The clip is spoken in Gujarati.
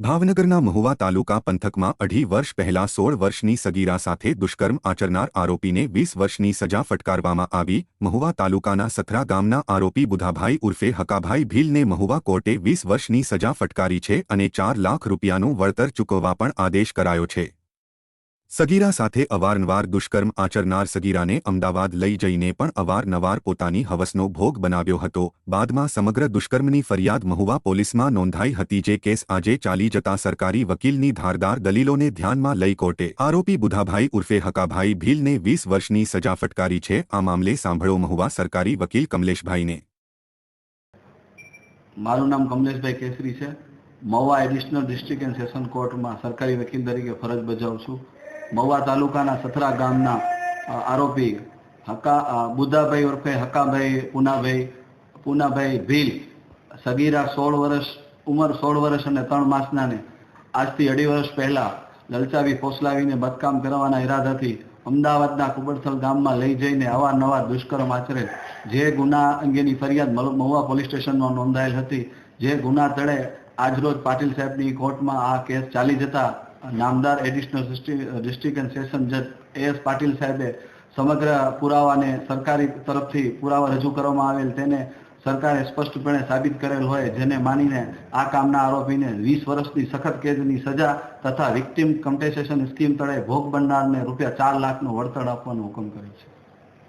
ભાવનગરના મહુવા તાલુકા પંથકમાં અઢી વર્ષ પહેલા સોળ વર્ષની સગીરા સાથે દુષ્કર્મ આચરનાર આરોપીને વીસ વર્ષની સજા ફટકારવામાં આવી. મહુવા તાલુકાના સથરા ગામના આરોપી બુધાભાઈ ઉર્ફે હકાભાઈ ભીલને મહુવા કોર્ટે વીસ વર્ષની સજા ફટકારી છે અને ચાર લાખ રૂપિયાનું વળતર ચૂકવવા પણ આદેશ કરાયો છે. સગીરા સાથે અવારનવાર દુષ્કર્મ આચરનાર સગીરાને અમદાવાદ લઈ જઈને પણ અવારનવાર પોતાની હવસનો ભોગ બનાવ્યો હતો. બાદમાં સમગ્ર દુષ્કર્મની ફરિયાદ મહુવા પોલીસમાં નોંધાઈ હતી જે કેસ આજે ચાલી જતા સરકારી વકીલની ધારદાર દલીલોને ધ્યાનમાં લઈ કોર્ટે આરોપી બુધાભાઈ ઉર્ફે હકાભાઈ ભીલને વીસ વર્ષની સજા ફટકારી છે. આ મામલે સાંભળો મહુવા સરકારી વકીલ કમલેશભાઈને. મારું નામ કમલેશભાઈ કેસરી છે. Mahuva additional district and session કોર્ટમાં સરકારી વકીલ તરીકે ફરજ બજાવું છું. મહુવા તાલુકાના સથરા ગામના આરોપી હકા બુદ્ધાભાઈ ઉર્ફે હકાભાઈ પુનાભાઈ પુનાભાઈ ભીલ, સગીરા સોળ વર્ષ, ઉંમર સોળ વર્ષ અને ત્રણ માસનાને આજથી અઢી વર્ષ પહેલા લલચાવી ફોસલાવીને બદકામ કરવાના ઈરાદાથી અમદાવાદના કુબડથલ ગામમાં લઈ જઈને અવારનવાર દુષ્કર્મ આચરે. જે ગુના અંગેની ફરિયાદ મહુવા પોલીસ સ્ટેશનમાં નોંધાયેલ હતી. જે ગુના તળે આજરોજ પાટીલ સાહેબની કોર્ટમાં આ કેસ ચાલી જતા નામદાર એડિશનલ ડિસ્ટ્રિક્ટ એન્ડ સેશન જજ એસ પાટીલ સાહેબે સમગ્ર પુરાવાને સરકારી તરફથી પુરાવા રજૂ કરવામાં આવેલ તેને સરકારે સ્પષ્ટપણે સાબિત કરેલ હોય જેને માનીને આ કામના આરોપીને વીસ વર્ષની સખત કેદની સજા તથા વિક્ટિમ કમ્પેન્સેશન સ્કીમ તળે ભોગ બનનારને રૂપિયા ચાર લાખનું વળતર આપવાનો હુકમ કર્યો છે.